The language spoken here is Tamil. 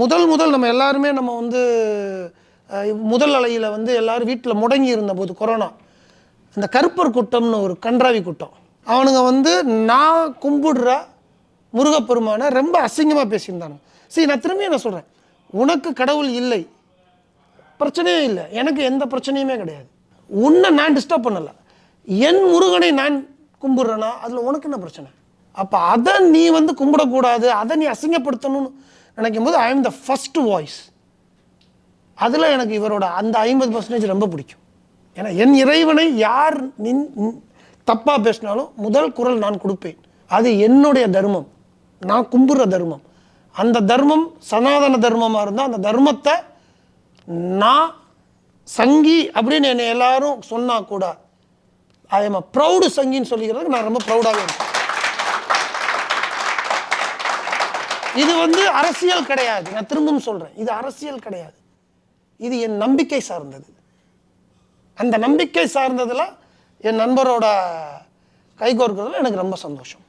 முதல் முதல் நம்ம எல்லாருமே நம்ம வந்து முதல் அலையில் வந்து எல்லாரும் வீட்டில் முடங்கி இருந்தபோது கொரோனா. இந்த கருப்பர் கூட்டம்னு ஒரு கன்றாவி கூட்டம். அவனுங்க வந்து நான் கும்பிடுற முருகப்பெருமானை ரொம்ப அசிங்கமாக பேசியிருந்தானுங்க. சரி நான் திரும்பி என்ன சொல்கிறேன் உனக்கு கடவுள் இல்லை. பிரச்சனையே இல்லை. எனக்கு எந்த பிரச்சனையுமே கிடையாது. உன்னை நான் டிஸ்டர்ப் பண்ணலை. என் முருகனை நான் கும்பிட்றேன்னா அதில் உனக்கு என்ன பிரச்சனை? அப்போ அதை நீ வந்து கும்பிடக்கூடாது. அதை நீ அசிங்கப்படுத்தணும்னு நினைக்கும் போது I am the first voice அதில் எனக்கு இவரோட அந்த ஐம்பது பர்சன்டேஜ் ரொம்ப பிடிக்கும். ஏன்னா என் இறைவனை யார் நின் தப்பாக பேசினாலும் முதல் குரல் நான் கொடுப்பேன். அது என்னுடைய தர்மம். நான் கும்புற தர்மம். அந்த தர்மம் சனாதன தர்மமாக இருந்தால் அந்த தர்மத்தை நான் சங்கி அப்படின்னு என்னை எல்லாரும் சொன்னால் கூட ஐ எம் அ ப்ரௌடு சங்கின்னு சொல்லிக்கிறதுக்கு நான் ரொம்ப ப்ரௌடாகவே இருக்கேன் இது வந்து அரசியல் கிடையாது. நான் திரும்பவும் சொல்கிறேன் இது அரசியல் கிடையாது. இது என் நம்பிக்கை சார்ந்தது. அந்த நம்பிக்கை சார்ந்ததில் என் நண்பரோட கைகோர்க்கிறதுல எனக்கு ரொம்ப சந்தோஷம்.